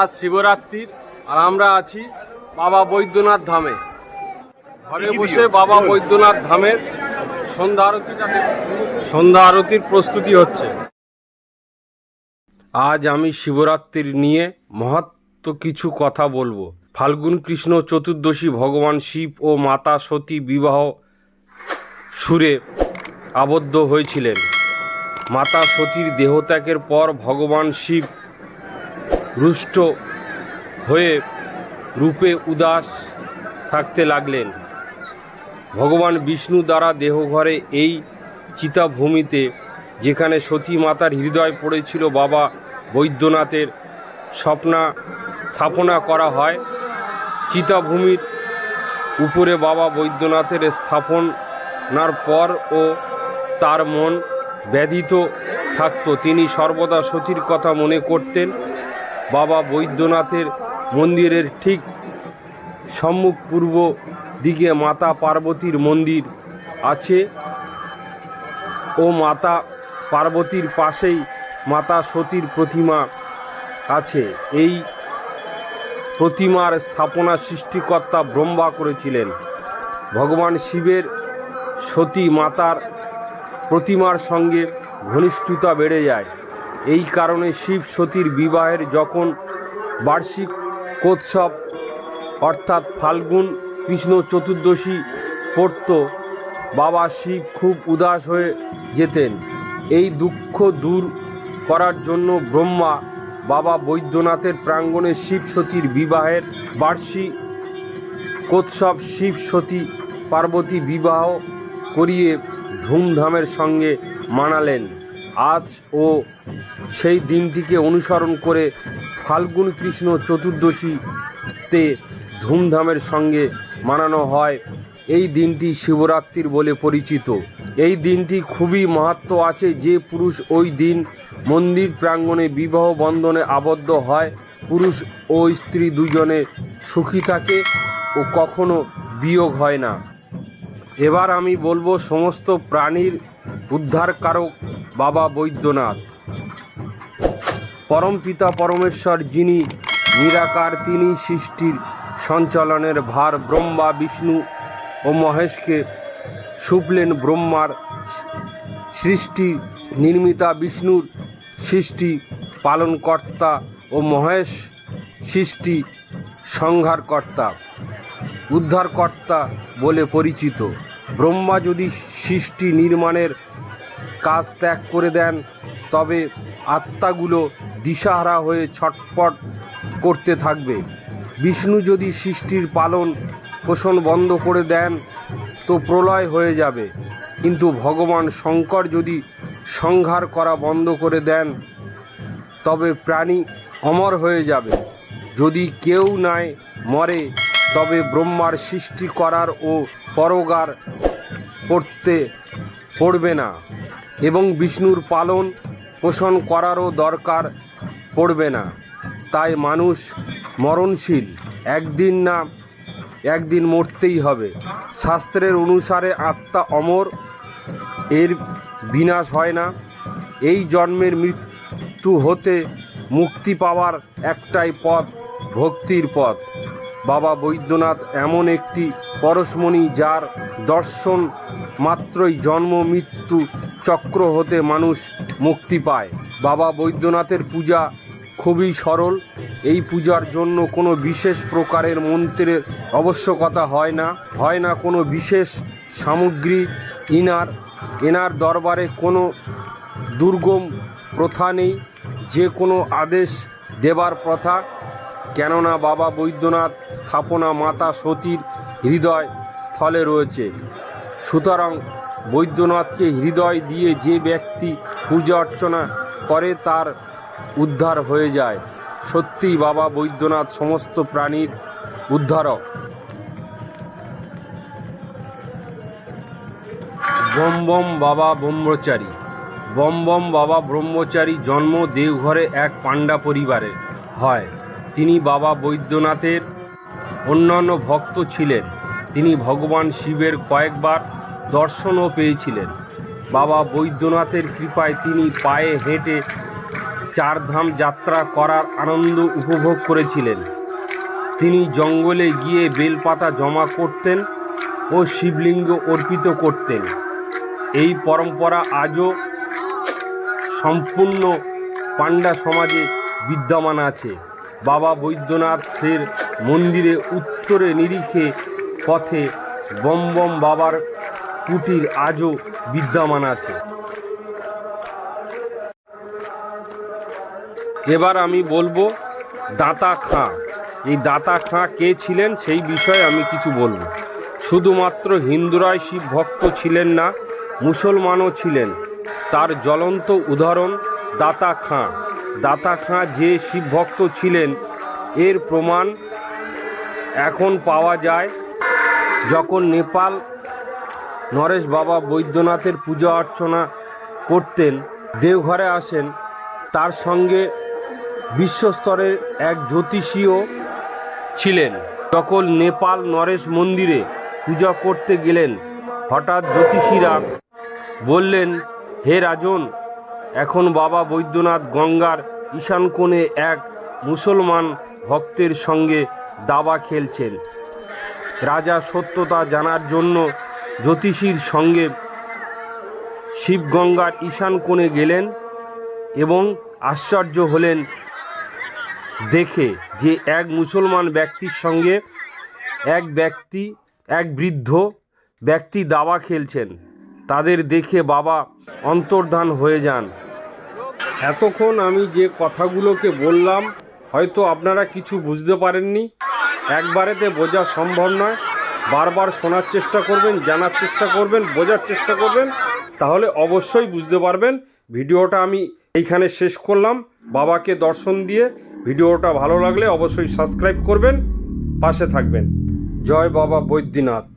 আজ শিবরাত্রির আর আমরা আছি বাবা বৈদ্যনাথ ধামে। ঘরে বসে বাবা বৈদ্যনাথ ধামের সন্ধ্যা আরতিটা সন্ধ্যা আরতির প্রস্তুতি হচ্ছে। আজ আমি শিবরাত্রির নিয়ে মহত্ব কিছু কথা বলব। ফাল্গুন কৃষ্ণ চতুর্দশী ভগবান শিব ও মাতা সতী বিবাহ সুরে আবদ্ধ হয়েছিলেন। মাতা সতীর দেহত্যাগের পর ভগবান শিব রুষ্ট হয়ে রূপে উদাস থাকতে লাগলেন। ভগবান বিষ্ণু দ্বারা দেহঘরে এই চিতাভূমিতে, যেখানে সতী মাতার হৃদয় পড়েছিল বাবা বৈদ্যনাথের স্বপ্না স্থাপনা করা হয়, চিতাভূমির উপরে বাবা বৈদ্যনাথের স্থাপনার পর ও তার মন ব্যথিত থাকত। তিনি সর্বদা সতীর কথা মনে করতেন। বাবা বৈদ্যনাথের মন্দিরের ঠিক সম্মুখ পূর্ব দিকে মাতা পার্বতীর মন্দির আছে ও মাতা পার্বতীর পাশেই মাতা সতীর প্রতিমা আছে। এই প্রতিমার স্থাপনা সৃষ্টিকর্তা ব্রহ্মা করেছিলেন। ভগবান শিবের সতী মাতার প্রতিমার সঙ্গে ঘনিষ্ঠতা বেড়ে যায়। এই কারণে শিব সতীর বিবাহের যখন বার্ষিক কোৎসব, অর্থাৎ ফাল্গুন, কৃষ্ণ চতুর্দশী পড়ত, বাবা শিব খুব উদাস হয়ে যেতেন। এই দুঃখ দূর করার জন্য ব্রহ্মা বাবা বৈদ্যনাথের প্রাঙ্গণে শিব সতীর বিবাহের বার্ষিক কোৎসব, শিব সতী পার্বতী বিবাহ করিয়ে ধুমধামের সঙ্গে মানালেন। আজ ও সেই দিনটিকে অনুসরণ করে ফাল্গুন কৃষ্ণ চতুর্দশীতে ধুমধামের সঙ্গে মানানো হয়। এই দিনটি শিবরাত্রির বলে পরিচিত। এই দিনটি খুবই মাহাত্ম আছে যে পুরুষ ওই দিন মন্দির প্রাঙ্গণে বিবাহ বন্ধনে আবদ্ধ হয়। পুরুষ ও স্ত্রী দুজনে সুখী থাকে ও কখনো বিয়োগ হয় না। এবার আমি বলব সমস্ত প্রাণীর উদ্ধারকারক বাবা বৈদ্যনাথ। পরমপিতা পরমেশ্বর যিনি নিরাকার, তিনি সৃষ্টির সঞ্চালনের ভার ব্রহ্মা, বিষ্ণু ও মহেশকে সুপলেন ব্রহ্মার সৃষ্টি, নির্মিতা বিষ্ণুর সৃষ্টি, পালনকর্তা ও মহেশ সৃষ্টি, সংহারকর্তা, উদ্ধারকর্তা বলে পরিচিত। ব্রহ্মা যদি সৃষ্টি নির্মাণের কাজ ত্যাগ করে দেন, তবে আত্মাগুলো দিশাহারা হয়ে ছটপট করতে থাকবে। বিষ্ণু যদি সৃষ্টির পালন পোষণ বন্ধ করে দেন, তো প্রলয় হয়ে যাবে। কিন্তু ভগবান শঙ্কর যদি সংহার করা বন্ধ করে দেন, তবে প্রাণী অমর হয়ে যাবে। যদি কেউ নাই মরে, তবে ব্রহ্মার সৃষ্টি করার ও পরগার করতে পড়বে না। এবং বিষ্ণুর পালন পোষণ করারও দরকার পড়বে না। তাই মানুষ মরণশীল, একদিন না একদিন মরতেই হবে। শাস্ত্রের অনুসারে আত্মা অমর, এর বিনাশ হয় না। এই জন্মের মৃত্যু হতে মুক্তি পাওয়ার একটাই পথ, ভক্তির পথ। বাবা বৈদ্যনাথ এমন একটি পরশমণি যার দর্শন মাত্রই জন্ম, মৃত্যু চক্র হতে মানুষ মুক্তি পায়। বাবা বৈদ্যনাথের পূজা খুবই সরল। এই পূজার জন্য কোনো বিশেষ প্রকারের মন্ত্রের আবশ্যকতা হয় না। হয় না কোনো বিশেষ সামগ্রী, ইনার। এনার দরবারে কোনো দুর্গম প্রথা নেই। যে কোনো আদেশ দেবার প্রথা। কেননা বাবা বৈদ্যনাথ স্থাপনা মাতা সতীর হৃদয় স্থলে রয়েছে। সুতরাং বৈদ্যনাথকে হৃদয় দিয়ে যে ব্যক্তি পূজা অর্চনা করে তার উদ্ধার হয়ে যায়। সত্যিই বাবা বৈদ্যনাথ সমস্ত প্রাণীর উদ্ধারক। বম বম বাবা ব্রহ্মচারী। বম বম বাবা ব্রহ্মচারী জন্ম দেওঘরে এক পাণ্ডা পরিবারে হয়। তিনি বাবা বৈদ্যনাথের অন্যান্য ভক্ত ছিলেন। তিনি ভগবান শিবের কয়েকবার দর্শনও পেয়েছিলেন। বাবা বৈদ্যনাথের কৃপায় তিনি পায়ে হেঁটে চারধাম যাত্রা করার আনন্দ উপভোগ করেছিলেন। তিনি জঙ্গলে গিয়ে বেলপাতা জমা করতেন ও শিবলিঙ্গ অর্পিত করতেন। এই পরম্পরা আজও সম্পূর্ণ পাণ্ডা সমাজে বিদ্যমান আছে। বাবা বৈদ্যনাথের মন্দিরে উত্তরে নিরিখে পথে বম বম বাবার কুটির আজও বিদ্যমান আছে। এবার আমি বলব, দাতা খাঁ। এই দাতা খাঁ কে ছিলেন সেই বিষয়ে আমি কিছু বলব। শুধুমাত্র হিন্দুরাই শিব ভক্ত ছিলেন না, মুসলমানও ছিলেন। তার জ্বলন্ত উদাহরণ দাতা খাঁ। দাতা খাঁ যে শিব ভক্ত ছিলেন, এর প্রমাণ এখন পাওয়া যায়। যখন নেপাল নরেশ বাবা বৈদ্যনাথের পূজা অর্চনা করতেন, দেওঘরে আসেন, তার সঙ্গে বিশ্বস্তরের এক জ্যোতিষীও ছিলেন। যখন নেপাল নরেশ মন্দিরে পূজা করতে গেলেন, হঠাৎ জ্যোতিষীরা বললেন, হে রাজন এখন বাবা বৈদ্যনাথ গঙ্গার ঈশান কোণে এক মুসলমান ভক্তের সঙ্গে দাবা খেলছেন। রাজা সত্যতা জানার জন্য জ্যোতিষীর সঙ্গে শিবগঙ্গার ঈশান কোণে গেলেন এবং আশ্চর্য হলেন দেখে যে এক মুসলমান ব্যক্তির সঙ্গে এক ব্যক্তি, এক বৃদ্ধ ব্যক্তি দাবা খেলছেন। তাদের দেখে বাবা অন্তর্ধান হয়ে যান। এতক্ষণ আমি যে কথাগুলোকে বললাম, হয়তো আপনারা কিছু বুঝতে পারেননি। একবারেতে বোঝা সম্ভব নয়। বারবার শোনার চেষ্টা করবেন, জানার চেষ্টা করবেন, বোঝার চেষ্টা করবেন, তাহলে অবশ্যই বুঝতে পারবেন। ভিডিওটা আমি এইখানে শেষ করলাম। বাবাকে দর্শন দিয়ে ভিডিওটা ভালো লাগলে অবশ্যই সাবস্ক্রাইব করবেন, পাশে থাকবেন। জয় বাবা বৈদ্যনাথ।